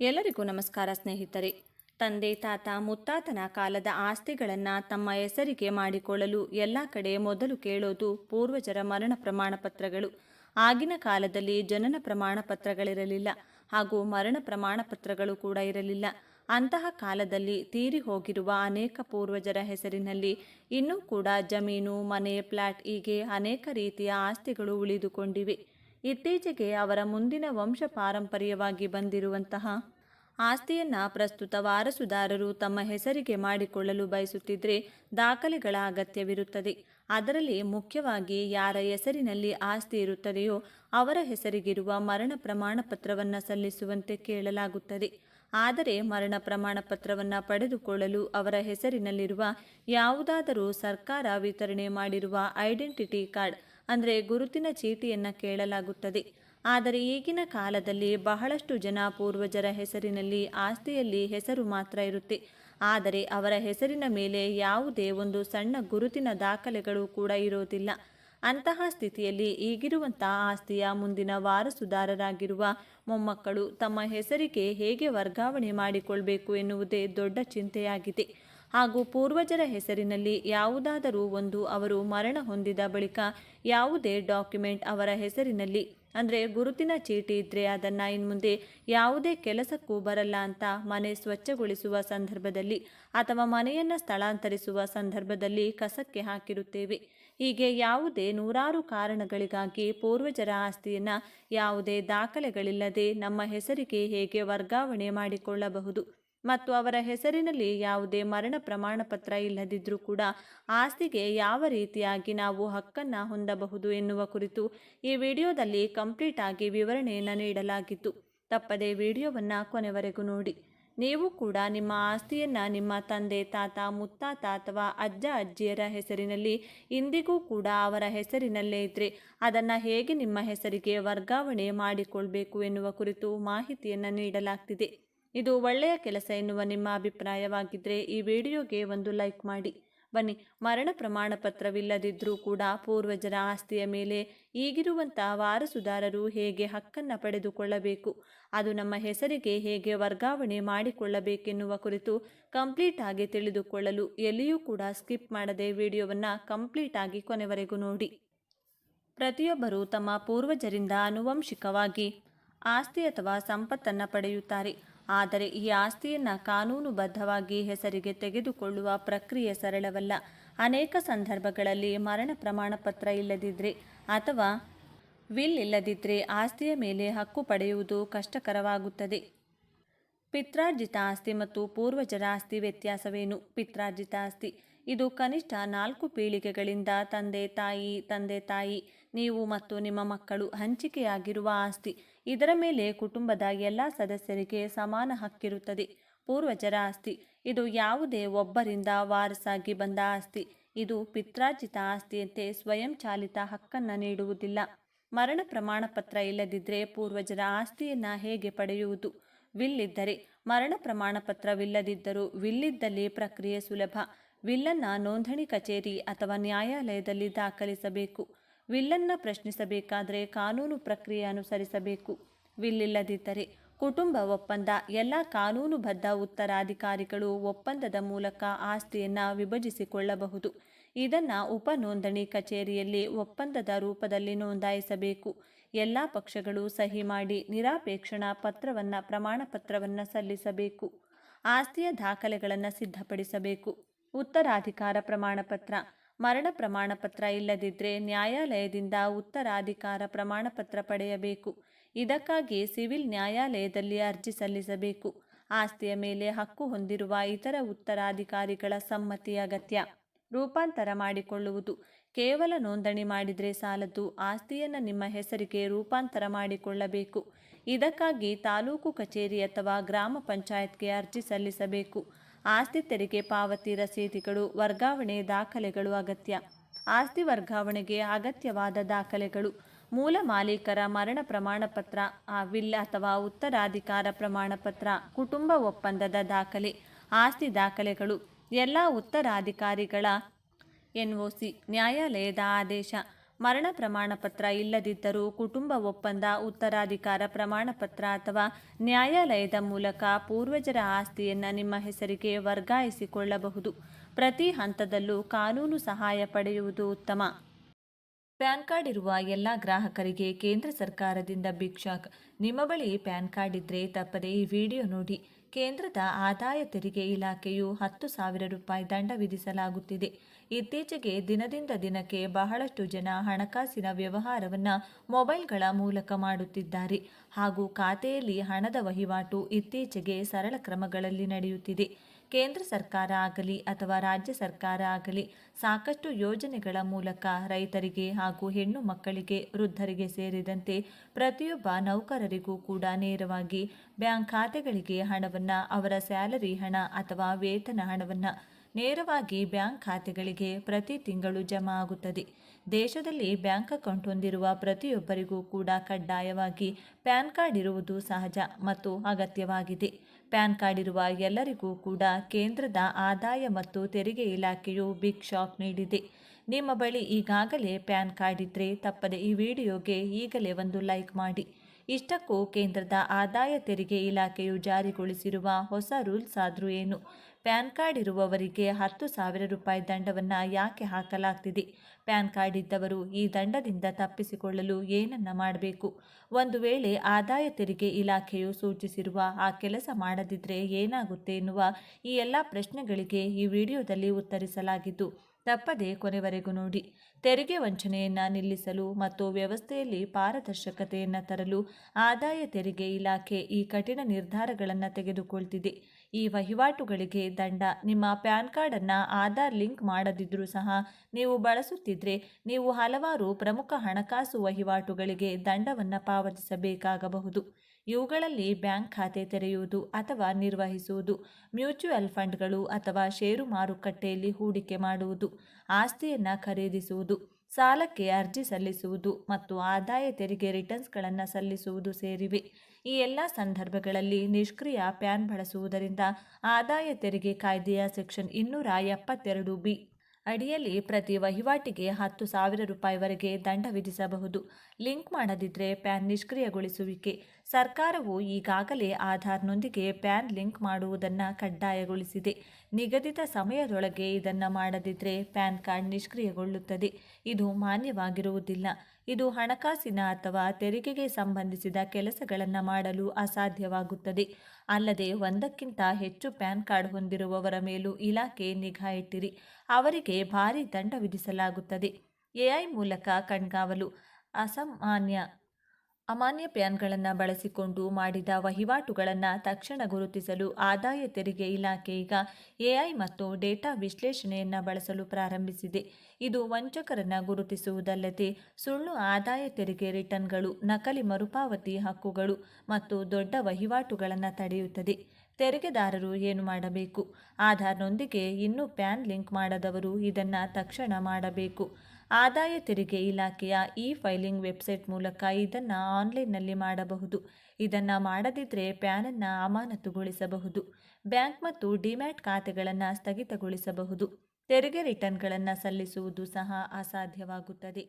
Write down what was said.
ಎಲ್ಲರಿಗೂ ನಮಸ್ಕಾರ ಸ್ನೇಹಿತರೆ. ತಂದೆ, ತಾತ, ಮುತ್ತಾತನ ಕಾಲದ ಆಸ್ತಿಗಳನ್ನು ತಮ್ಮ ಹೆಸರಿಗೆ ಮಾಡಿಕೊಳ್ಳಲು ಎಲ್ಲ ಕಡೆ ಮೊದಲು ಕೇಳೋದು ಪೂರ್ವಜರ ಮರಣ ಪ್ರಮಾಣ ಪತ್ರಗಳು. ಆಗಿನ ಕಾಲದಲ್ಲಿ ಜನನ ಪ್ರಮಾಣ ಪತ್ರಗಳಿರಲಿಲ್ಲ ಹಾಗೂ ಮರಣ ಪ್ರಮಾಣ ಪತ್ರಗಳು ಕೂಡ ಇರಲಿಲ್ಲ. ಅಂತಹ ಕಾಲದಲ್ಲಿ ತೀರಿ ಹೋಗಿರುವ ಅನೇಕ ಪೂರ್ವಜರ ಹೆಸರಿನಲ್ಲಿ ಇನ್ನೂ ಕೂಡ ಜಮೀನು, ಮನೆ ಫ್ಲ್ಯಾಟ್ ಹೀಗೆ ಅನೇಕ ರೀತಿಯ ಆಸ್ತಿಗಳು ಉಳಿದುಕೊಂಡಿವೆ. ಇತ್ತೀಚೆಗೆ ಅವರ ಮುಂದಿನ ವಂಶ ಪಾರಂಪರ್ಯವಾಗಿ ಬಂದಿರುವಂತಹ ಆಸ್ತಿಯನ್ನು ಪ್ರಸ್ತುತ ವಾರಸುದಾರರು ತಮ್ಮ ಹೆಸರಿಗೆ ಮಾಡಿಕೊಳ್ಳಲು ಬಯಸುತ್ತಿದ್ದರೆ ದಾಖಲೆಗಳ ಅಗತ್ಯವಿರುತ್ತದೆ. ಅದರಲ್ಲಿ ಮುಖ್ಯವಾಗಿ ಯಾರ ಹೆಸರಿನಲ್ಲಿ ಆಸ್ತಿ ಇರುತ್ತದೆಯೋ ಅವರ ಹೆಸರಿಗಿರುವ ಮರಣ ಪ್ರಮಾಣ ಪತ್ರವನ್ನು ಸಲ್ಲಿಸುವಂತೆ ಕೇಳಲಾಗುತ್ತದೆ. ಆದರೆ ಮರಣ ಪ್ರಮಾಣ ಪತ್ರವನ್ನು ಪಡೆದುಕೊಳ್ಳಲು ಅವರ ಹೆಸರಿನಲ್ಲಿರುವ ಯಾವುದಾದರೂ ಸರ್ಕಾರ ವಿತರಣೆ ಮಾಡಿರುವ ಐಡೆಂಟಿಟಿ ಕಾರ್ಡ್ ಅಂದರೆ ಗುರುತಿನ ಚೀಟಿಯನ್ನು ಕೇಳಲಾಗುತ್ತದೆ. ಆದರೆ ಈಗಿನ ಕಾಲದಲ್ಲಿ ಬಹಳಷ್ಟು ಜನ ಪೂರ್ವಜರ ಹೆಸರಿನಲ್ಲಿ ಆಸ್ತಿಯಲ್ಲಿ ಹೆಸರು ಮಾತ್ರ ಇರುತ್ತೆ. ಆದರೆ ಅವರ ಹೆಸರಿನ ಮೇಲೆ ಯಾವುದೇ ಒಂದು ಸಣ್ಣ ಗುರುತಿನ ದಾಖಲೆಗಳು ಕೂಡ ಇರೋದಿಲ್ಲ. ಅಂತಹ ಸ್ಥಿತಿಯಲ್ಲಿ ಈಗಿರುವಂತಹ ಆಸ್ತಿಯ ಮುಂದಿನ ವಾರಸುದಾರರಾಗಿರುವ ಮೊಮ್ಮಕ್ಕಳು ತಮ್ಮ ಹೆಸರಿಗೆ ಹೇಗೆ ವರ್ಗಾವಣೆ ಮಾಡಿಕೊಳ್ಬೇಕು ಎನ್ನುವುದೇ ದೊಡ್ಡ ಚಿಂತೆಯಾಗಿದೆ. ಹಾಗೂ ಪೂರ್ವಜರ ಹೆಸರಿನಲ್ಲಿ ಯಾವುದಾದರೂ ಒಂದು ಅವರು ಮರಣ ಹೊಂದಿದ ಬಳಿಕ ಯಾವುದೇ ಡಾಕ್ಯುಮೆಂಟ್ ಅವರ ಹೆಸರಿನಲ್ಲಿ, ಅಂದರೆ ಗುರುತಿನ ಚೀಟಿ ಇದ್ದರೆ ಅದನ್ನು ಇನ್ಮುಂದೆ ಯಾವುದೇ ಕೆಲಸಕ್ಕೂ ಬರಲ್ಲ ಅಂತ ಮನೆ ಸ್ವಚ್ಛಗೊಳಿಸುವ ಸಂದರ್ಭದಲ್ಲಿ ಅಥವಾ ಮನೆಯನ್ನು ಸ್ಥಳಾಂತರಿಸುವ ಸಂದರ್ಭದಲ್ಲಿ ಕಸಕ್ಕೆ ಹಾಕಿರುತ್ತೇವೆ. ಹೀಗೆ ಯಾವುದೇ ನೂರಾರು ಕಾರಣಗಳಿಗಾಗಿ ಪೂರ್ವಜರ ಆಸ್ತಿಯನ್ನು ಯಾವುದೇ ದಾಖಲೆಗಳಿಲ್ಲದೆ ನಮ್ಮ ಹೆಸರಿಗೆ ಹೇಗೆ ವರ್ಗಾವಣೆ ಮಾಡಿಕೊಳ್ಳಬಹುದು? ಮತ್ತು ಅವರ ಹೆಸರಿನಲ್ಲಿ ಯಾವುದೇ ಮರಣ ಪ್ರಮಾಣ ಪತ್ರ ಇಲ್ಲದಿದ್ದರೂ ಕೂಡ ಆಸ್ತಿಗೆ ಯಾವ ರೀತಿಯಾಗಿ ನಾವು ಹಕ್ಕನ್ನು ಹೊಂದಬಹುದು ಎನ್ನುವ ಕುರಿತು ಈ ವಿಡಿಯೋದಲ್ಲಿ ಕಂಪ್ಲೀಟ್ ಆಗಿ ವಿವರಣೆಯನ್ನು ನೀಡಲಾಗಿತ್ತು. ತಪ್ಪದೆ ವಿಡಿಯೋವನ್ನು ಕೊನೆವರೆಗೂ ನೋಡಿ. ನೀವು ಕೂಡ ನಿಮ್ಮ ಆಸ್ತಿಯನ್ನು ನಿಮ್ಮ ತಂದೆ, ತಾತ, ಮುತ್ತಾತ ಅಥವಾ ಅಜ್ಜ, ಅಜ್ಜಿಯರ ಹೆಸರಿನಲ್ಲಿ, ಇಂದಿಗೂ ಕೂಡ ಅವರ ಹೆಸರಿನಲ್ಲೇ ಇದ್ದರೆ ಅದನ್ನು ಹೇಗೆ ನಿಮ್ಮ ಹೆಸರಿಗೆ ವರ್ಗಾವಣೆ ಮಾಡಿಕೊಳ್ಬೇಕು ಎನ್ನುವ ಕುರಿತು ಮಾಹಿತಿಯನ್ನು ನೀಡಲಾಗ್ತಿದೆ. ಇದು ಒಳ್ಳೆಯ ಕೆಲಸ ಎನ್ನುವ ನಿಮ್ಮ ಅಭಿಪ್ರಾಯವಾಗಿದ್ದರೆ ಈ ವಿಡಿಯೋಗೆ ಒಂದು ಲೈಕ್ ಮಾಡಿ. ಬನ್ನಿ, ಮರಣ ಪ್ರಮಾಣ ಪತ್ರವಿಲ್ಲದಿದ್ದರೂ ಕೂಡ ಪೂರ್ವಜರ ಆಸ್ತಿಯ ಮೇಲೆ ಈಗಿರುವಂಥ ವಾರಸುದಾರರು ಹೇಗೆ ಹಕ್ಕನ್ನು ಪಡೆದುಕೊಳ್ಳಬೇಕು? ಅದು ನಮ್ಮ ಹೆಸರಿಗೆ ಹೇಗೆ ವರ್ಗಾವಣೆ ಮಾಡಿಕೊಳ್ಳಬೇಕೆನ್ನುವ ಕುರಿತು ಕಂಪ್ಲೀಟ್ ಆಗಿ ತಿಳಿದುಕೊಳ್ಳಲು ಎಲ್ಲಿಯೂ ಕೂಡ ಸ್ಕಿಪ್ ಮಾಡದೆ ವಿಡಿಯೋವನ್ನು ಕಂಪ್ಲೀಟ್ ಆಗಿ ಕೊನೆವರೆಗೂ ನೋಡಿ. ಪ್ರತಿಯೊಬ್ಬರು ತಮ್ಮ ಪೂರ್ವಜರಿಂದ ಆನುವಂಶಿಕವಾಗಿ ಆಸ್ತಿ ಅಥವಾ ಸಂಪತ್ತನ್ನು ಪಡೆಯುತ್ತಾರೆ. ಆದರೆ ಈ ಆಸ್ತಿಯನ್ನು ಕಾನೂನುಬದ್ಧವಾಗಿ ಹೆಸರಿಗೆ ತೆಗೆದುಕೊಳ್ಳುವ ಪ್ರಕ್ರಿಯೆ ಸರಳವಲ್ಲ. ಅನೇಕ ಸಂದರ್ಭಗಳಲ್ಲಿ ಮರಣ ಪ್ರಮಾಣ ಪತ್ರ ಇಲ್ಲದಿದ್ದರೆ ಅಥವಾ ವಿಲ್ ಇಲ್ಲದಿದ್ದರೆ ಆಸ್ತಿಯ ಮೇಲೆ ಹಕ್ಕು ಪಡೆಯುವುದು ಕಷ್ಟಕರವಾಗುತ್ತದೆ. ಪಿತ್ರಾರ್ಜಿತ ಆಸ್ತಿ ಮತ್ತು ಪೂರ್ವಜರ ಆಸ್ತಿ ವ್ಯತ್ಯಾಸವೇನು? ಪಿತ್ರಾರ್ಜಿತ ಆಸ್ತಿ. ಇದು ಕನಿಷ್ಠ ನಾಲ್ಕು ಪೀಳಿಗೆಗಳಿಂದ ತಂದೆ ತಾಯಿ ತಂದೆ ತಾಯಿ ನೀವು ಮತ್ತು ನಿಮ್ಮ ಮಕ್ಕಳು ಹಂಚಿಕೆಯಾಗಿರುವ ಆಸ್ತಿ. ಇದರ ಮೇಲೆ ಕುಟುಂಬದ ಎಲ್ಲ ಸದಸ್ಯರಿಗೆ ಸಮಾನ ಹಕ್ಕಿರುತ್ತದೆ. ಪೂರ್ವಜರ ಆಸ್ತಿ. ಇದು ಯಾವುದೇ ಒಬ್ಬರಿಂದ ವಾರಸಾಗಿ ಬಂದ ಆಸ್ತಿ. ಇದು ಪಿತ್ರಾರ್ಜಿತ ಆಸ್ತಿಯಂತೆ ಸ್ವಯಂ ಚಾಲಿತ ಹಕ್ಕನ್ನು ನೀಡುವುದಿಲ್ಲ. ಮರಣ ಪ್ರಮಾಣ ಪತ್ರ ಇಲ್ಲದಿದ್ದರೆ ಪೂರ್ವಜರ ಆಸ್ತಿಯನ್ನು ಹೇಗೆ ಪಡೆಯುವುದು? ವಿಲ್ಲಿದ್ದರೆ ಮರಣ ಪ್ರಮಾಣ ಪತ್ರವಿಲ್ಲದಿದ್ದರೂ ವಿಲ್ಲಿದ್ದಲ್ಲಿ ಪ್ರಕ್ರಿಯೆ ಸುಲಭ. ವಿಲ್ಲನ್ನು ನೋಂದಣಿ ಕಚೇರಿ ಅಥವಾ ನ್ಯಾಯಾಲಯದಲ್ಲಿ ದಾಖಲಿಸಬೇಕು. ವಿಲ್ಲನ್ನು ಪ್ರಶ್ನಿಸಬೇಕಾದರೆ ಕಾನೂನು ಪ್ರಕ್ರಿಯೆ ಅನುಸರಿಸಬೇಕು. ವಿಲ್ಲಿಲ್ಲದಿದ್ದರೆ ಕುಟುಂಬ ಒಪ್ಪಂದ, ಎಲ್ಲ ಕಾನೂನುಬದ್ಧ ಉತ್ತರಾಧಿಕಾರಿಗಳು ಒಪ್ಪಂದದ ಮೂಲಕ ಆಸ್ತಿಯನ್ನು ವಿಭಜಿಸಿಕೊಳ್ಳಬಹುದು. ಇದನ್ನು ಉಪ ನೋಂದಣಿ ಕಚೇರಿಯಲ್ಲಿ ಒಪ್ಪಂದದ ರೂಪದಲ್ಲಿ ನೋಂದಾಯಿಸಬೇಕು. ಎಲ್ಲ ಪಕ್ಷಗಳು ಸಹಿ ಮಾಡಿ ನಿರಾಪೇಕ್ಷಣಾ ಪತ್ರವನ್ನು, ಪ್ರಮಾಣಪತ್ರವನ್ನು ಸಲ್ಲಿಸಬೇಕು. ಆಸ್ತಿಯ ದಾಖಲೆಗಳನ್ನು ಸಿದ್ಧಪಡಿಸಬೇಕು. ಉತ್ತರಾಧಿಕಾರ ಪ್ರಮಾಣಪತ್ರ ಮರಣ ಪ್ರಮಾಣಪತ್ರ ಇಲ್ಲದಿದ್ದರೆ ನ್ಯಾಯಾಲಯದಿಂದ ಉತ್ತರಾಧಿಕಾರ ಪ್ರಮಾಣಪತ್ರ ಪಡೆಯಬೇಕು. ಇದಕ್ಕಾಗಿ ಸಿವಿಲ್ ನ್ಯಾಯಾಲಯದಲ್ಲಿ ಅರ್ಜಿ ಸಲ್ಲಿಸಬೇಕು. ಆಸ್ತಿಯ ಮೇಲೆ ಹಕ್ಕು ಹೊಂದಿರುವ ಇತರ ಉತ್ತರಾಧಿಕಾರಿಗಳ ಸಮ್ಮತಿ ಅಗತ್ಯ. ರೂಪಾಂತರ ಮಾಡಿಕೊಳ್ಳುವುದು. ಕೇವಲ ನೋಂದಣಿ ಮಾಡಿದರೆ ಸಾಲದು ಆಸ್ತಿಯನ್ನು ನಿಮ್ಮ ಹೆಸರಿಗೆ ರೂಪಾಂತರ ಮಾಡಿಕೊಳ್ಳಬೇಕು. ಇದಕ್ಕಾಗಿ ತಾಲೂಕು ಕಚೇರಿ ಅಥವಾ ಗ್ರಾಮ ಪಂಚಾಯತ್ಗೆ ಅರ್ಜಿ ಸಲ್ಲಿಸಬೇಕು. ಆಸ್ತಿ ತೆರಿಗೆ ಪಾವತಿ ರಸೀದಿಗಳು, ವರ್ಗಾವಣೆ ದಾಖಲೆಗಳು ಅಗತ್ಯ. ಆಸ್ತಿ ವರ್ಗಾವಣೆಗೆ ಅಗತ್ಯವಾದ ದಾಖಲೆಗಳು, ಮೂಲ ಮಾಲೀಕರ ಮರಣ ಪ್ರಮಾಣಪತ್ರ, ಆ ವಿಲ್ ಅಥವಾ ಉತ್ತರಾಧಿಕಾರ ಪ್ರಮಾಣಪತ್ರ, ಕುಟುಂಬ ಒಪ್ಪಂದದ ದಾಖಲೆ, ಆಸ್ತಿ ದಾಖಲೆಗಳು, ಎಲ್ಲ ಉತ್ತರಾಧಿಕಾರಿಗಳ ಎನ್ಒಸಿ, ನ್ಯಾಯಾಲಯದ ಆದೇಶ. ಮರಣ ಪ್ರಮಾಣ ಪತ್ರ ಇಲ್ಲದಿದ್ದರೂ ಕುಟುಂಬ ಒಪ್ಪಂದ, ಉತ್ತರಾಧಿಕಾರ ಪ್ರಮಾಣ ಪತ್ರ ಅಥವಾ ನ್ಯಾಯಾಲಯದ ಮೂಲಕ ಪೂರ್ವಜರ ಆಸ್ತಿಯನ್ನು ನಿಮ್ಮ ಹೆಸರಿಗೆ ವರ್ಗಾಯಿಸಿಕೊಳ್ಳಬಹುದು. ಪ್ರತಿ ಹಂತದಲ್ಲೂ ಕಾನೂನು ಸಹಾಯ ಪಡೆಯುವುದು ಉತ್ತಮ. ಪ್ಯಾನ್ ಕಾರ್ಡ್ ಇರುವ ಎಲ್ಲ ಗ್ರಾಹಕರಿಗೆ ಕೇಂದ್ರ ಸರ್ಕಾರದಿಂದ ಬಿಗ್ ಶಾಕ್ ನಿಮ್ಮ ಬಳಿ ಪ್ಯಾನ್ ಕಾರ್ಡ್ ಇದ್ದರೆ ತಪ್ಪದೇ ಈ ವಿಡಿಯೋ ನೋಡಿ. ಕೇಂದ್ರದ ಆದಾಯ ತೆರಿಗೆ ಇಲಾಖೆಯು ಹತ್ತು ಸಾವಿರ ರೂಪಾಯಿ ದಂಡ ವಿಧಿಸಲಾಗುತ್ತಿದೆ. ಇತ್ತೀಚೆಗೆ ದಿನದಿಂದ ದಿನಕ್ಕೆ ಬಹಳಷ್ಟು ಜನ ಹಣಕಾಸಿನ ವ್ಯವಹಾರವನ್ನು ಮೊಬೈಲ್ಗಳ ಮೂಲಕ ಮಾಡುತ್ತಿದ್ದಾರೆ. ಹಾಗೂ ಖಾತೆಯಲ್ಲಿ ಹಣದ ವಹಿವಾಟು ಇತ್ತೀಚೆಗೆ ಸರಳ ಕ್ರಮಗಳಲ್ಲಿ ನಡೆಯುತ್ತಿದೆ. ಕೇಂದ್ರ ಸರ್ಕಾರ ಆಗಲಿ ಅಥವಾ ರಾಜ್ಯ ಸರ್ಕಾರ ಆಗಲಿ ಸಾಕಷ್ಟು ಯೋಜನೆಗಳ ಮೂಲಕ ರೈತರಿಗೆ ಹಾಗೂ ಹೆಣ್ಣು ಮಕ್ಕಳಿಗೆ ವೃದ್ಧರಿಗೆ ಸೇರಿದಂತೆ ಪ್ರತಿಯೊಬ್ಬ ನೌಕರರಿಗೂ ಕೂಡ ನೇರವಾಗಿ ಬ್ಯಾಂಕ್ ಖಾತೆಗಳಿಗೆ ಹಣವನ್ನು, ಅವರ ಸ್ಯಾಲರಿ ಹಣ ಅಥವಾ ವೇತನ ಹಣವನ್ನು ನೇರವಾಗಿ ಬ್ಯಾಂಕ್ ಖಾತೆಗಳಿಗೆ ಪ್ರತಿ ತಿಂಗಳು ಜಮಾ ಆಗುತ್ತದೆ. ದೇಶದಲ್ಲಿ ಬ್ಯಾಂಕ್ ಅಕೌಂಟ್ ಹೊಂದಿರುವ ಪ್ರತಿಯೊಬ್ಬರಿಗೂ ಕೂಡ ಕಡ್ಡಾಯವಾಗಿ ಪ್ಯಾನ್ ಕಾರ್ಡ್ ಇರುವುದು ಸಹಜ ಮತ್ತು ಅಗತ್ಯವಾಗಿದೆ. ಪ್ಯಾನ್ ಕಾರ್ಡ್ ಇರುವ ಎಲ್ಲರಿಗೂ ಕೂಡ ಕೇಂದ್ರದ ಆದಾಯ ಮತ್ತು ತೆರಿಗೆ ಇಲಾಖೆಯು ಬಿಗ್ ಶಾಕ್ ನೀಡಿದೆ. ನಿಮ್ಮ ಬಳಿ ಈಗಾಗಲೇ ಪ್ಯಾನ್ ಕಾರ್ಡ್ ಇದ್ದರೆ ತಪ್ಪದೆ ಈ ವಿಡಿಯೋಗೆ ಈಗಲೇ ಒಂದು ಲೈಕ್ ಮಾಡಿ. ಇಷ್ಟಕ್ಕೂ ಕೇಂದ್ರದ ಆದಾಯ ತೆರಿಗೆ ಇಲಾಖೆಯು ಜಾರಿಗೊಳಿಸಿರುವ ಹೊಸ ರೂಲ್ಸ್ ಆದರೂ ಏನು? ಪ್ಯಾನ್ ಕಾರ್ಡ್ ಇರುವವರಿಗೆ ಹತ್ತು ಸಾವಿರ ರೂಪಾಯಿ ದಂಡವನ್ನು ಯಾಕೆ ಹಾಕಲಾಗ್ತಿದೆ? ಪ್ಯಾನ್ ಕಾರ್ಡ್ ಇದ್ದವರು ಈ ದಂಡದಿಂದ ತಪ್ಪಿಸಿಕೊಳ್ಳಲು ಏನನ್ನ ಮಾಡಬೇಕು? ಒಂದು ವೇಳೆ ಆದಾಯ ತೆರಿಗೆ ಇಲಾಖೆಯು ಸೂಚಿಸಿರುವ ಆ ಕೆಲಸ ಮಾಡದಿದ್ದರೆ ಏನಾಗುತ್ತೆ ಎನ್ನುವ ಈ ಎಲ್ಲ ಪ್ರಶ್ನೆಗಳಿಗೆ ಈ ವಿಡಿಯೋದಲ್ಲಿ ಉತ್ತರಿಸಲಾಗಿದ್ದು ತಪ್ಪದೆ ಕೊನೆವರೆಗೂ ನೋಡಿ. ತೆರಿಗೆ ವಂಚನೆಯನ್ನು ನಿಲ್ಲಿಸಲು ಮತ್ತು ವ್ಯವಸ್ಥೆಯಲ್ಲಿ ಪಾರದರ್ಶಕತೆಯನ್ನು ತರಲು ಆದಾಯ ತೆರಿಗೆ ಇಲಾಖೆ ಈ ಕಠಿಣ ನಿರ್ಧಾರಗಳನ್ನು ತೆಗೆದುಕೊಳ್ತಿದೆ. ಈ ವಹಿವಾಟುಗಳಿಗೆ ದಂಡ, ನಿಮ್ಮ ಪ್ಯಾನ್ ಕಾರ್ಡನ್ನು ಆಧಾರ್ ಲಿಂಕ್ ಮಾಡದಿದ್ದರೂ ಸಹ ನೀವು ಬಳಸುತ್ತಿದ್ದರೆ ನೀವು ಹಲವಾರು ಪ್ರಮುಖ ಹಣಕಾಸು ವಹಿವಾಟುಗಳಿಗೆ ದಂಡವನ್ನು ಪಾವತಿಸಬೇಕಾಗಬಹುದು. ಇವುಗಳಲ್ಲಿ ಬ್ಯಾಂಕ್ ಖಾತೆ ತೆರೆಯುವುದು ಅಥವಾ ನಿರ್ವಹಿಸುವುದು ಮ್ಯೂಚುವಲ್ ಫಂಡ್ಗಳು ಅಥವಾ ಷೇರು ಮಾರುಕಟ್ಟೆಯಲ್ಲಿ ಹೂಡಿಕೆ ಮಾಡುವುದು, ಆಸ್ತಿಯನ್ನು ಖರೀದಿಸುವುದು, ಸಾಲಕ್ಕೆ ಅರ್ಜಿ ಸಲ್ಲಿಸುವುದು ಮತ್ತು ಆದಾಯ ತೆರಿಗೆ ರಿಟರ್ನ್ಸ್ಗಳನ್ನು ಸಲ್ಲಿಸುವುದು ಸೇರಿವೆ. ಈ ಎಲ್ಲ ಸಂದರ್ಭಗಳಲ್ಲಿ ನಿಷ್ಕ್ರಿಯ ಪ್ಯಾನ್ ಬಳಸುವುದರಿಂದ ಆದಾಯ ತೆರಿಗೆ ಕಾಯ್ದೆಯ ಸೆಕ್ಷನ್ ಇನ್ನೂರ ಎಪ್ಪತ್ತೆರಡು ಬಿ. ಅಡಿಯಲ್ಲಿ ಪ್ರತಿ ವಹಿವಾಟಿಗೆ ಹತ್ತು ಸಾವಿರ ರೂಪಾಯಿವರೆಗೆ ದಂಡ ವಿಧಿಸಬಹುದು. ಲಿಂಕ್ ಮಾಡದಿದ್ದರೆ ಪ್ಯಾನ್ ನಿಷ್ಕ್ರಿಯಗೊಳಿಸುವಿಕೆ. ಸರ್ಕಾರವು ಈಗಾಗಲೇ ಆಧಾರ್ನೊಂದಿಗೆ ಪ್ಯಾನ್ ಲಿಂಕ್ ಮಾಡುವುದನ್ನು ಕಡ್ಡಾಯಗೊಳಿಸಿದೆ. ನಿಗದಿತ ಸಮಯದೊಳಗೆ ಇದನ್ನು ಮಾಡದಿದ್ದರೆ ಪ್ಯಾನ್ ಕಾರ್ಡ್ ನಿಷ್ಕ್ರಿಯಗೊಳ್ಳುತ್ತದೆ. ಇದು ಮಾನ್ಯವಾಗಿರುವುದಿಲ್ಲ. ಇದು ಹಣಕಾಸಿನ ಅಥವಾ ತೆರಿಗೆಗೆ ಸಂಬಂಧಿಸಿದ ಕೆಲಸಗಳನ್ನು ಮಾಡಲು ಅಸಾಧ್ಯವಾಗುತ್ತದೆ. ಅಲ್ಲದೆ ಒಂದಕ್ಕಿಂತ ಹೆಚ್ಚು ಪ್ಯಾನ್ ಕಾರ್ಡ್ ಹೊಂದಿರುವವರ ಮೇಲೂ ಇಲಾಖೆ ನಿಗಾ ಇಟ್ಟಿರಿ. ಅವರಿಗೆ ಭಾರೀ ದಂಡ ವಿಧಿಸಲಾಗುತ್ತದೆ. ಎಐ ಮೂಲಕ ಕಣ್ಗಾವಲು. ಅಸಾಮಾನ್ಯ ಅಮಾನ್ಯ ಪ್ಯಾನ್ಗಳನ್ನು ಬಳಸಿಕೊಂಡು ಮಾಡಿದ ವಹಿವಾಟುಗಳನ್ನು ತಕ್ಷಣ ಗುರುತಿಸಲು ಆದಾಯ ತೆರಿಗೆ ಇಲಾಖೆ ಈಗ ಎಐ ಮತ್ತು ಡೇಟಾ ವಿಶ್ಲೇಷಣೆಯನ್ನು ಬಳಸಲು ಪ್ರಾರಂಭಿಸಿದೆ. ಇದು ವಂಚಕರನ್ನು ಗುರುತಿಸುವುದಲ್ಲದೆ ಸುಳ್ಳು ಆದಾಯ ತೆರಿಗೆ ರಿಟರ್ನ್ಗಳು, ನಕಲಿ ಮರುಪಾವತಿ ಹಕ್ಕುಗಳು ಮತ್ತು ದೊಡ್ಡ ವಹಿವಾಟುಗಳನ್ನು ತಡೆಯುತ್ತದೆ. ತೆರಿಗೆದಾರರು ಏನು ಮಾಡಬೇಕು? ಆಧಾರ್ನೊಂದಿಗೆ ಇನ್ನೂ ಪ್ಯಾನ್ ಲಿಂಕ್ ಮಾಡದವರು ಇದನ್ನು ತಕ್ಷಣ ಮಾಡಬೇಕು. ಆದಾಯ ತೆರಿಗೆ ಇಲಾಖೆಯ ಇ ಫೈಲಿಂಗ್ ವೆಬ್ಸೈಟ್ ಮೂಲಕ ಇದನ್ನು ಆನ್ಲೈನ್ನಲ್ಲಿ ಮಾಡಬಹುದು. ಇದನ್ನು ಮಾಡದಿದ್ದರೆ ಪ್ಯಾನನ್ನು ಅಮಾನತುಗೊಳಿಸಬಹುದು. ಬ್ಯಾಂಕ್ ಮತ್ತು ಡಿಮ್ಯಾಟ್ ಖಾತೆಗಳನ್ನು ಸ್ಥಗಿತಗೊಳಿಸಬಹುದು. ತೆರಿಗೆ ರಿಟರ್ನ್ಗಳನ್ನು ಸಲ್ಲಿಸುವುದು ಸಹ ಅಸಾಧ್ಯವಾಗುತ್ತದೆ.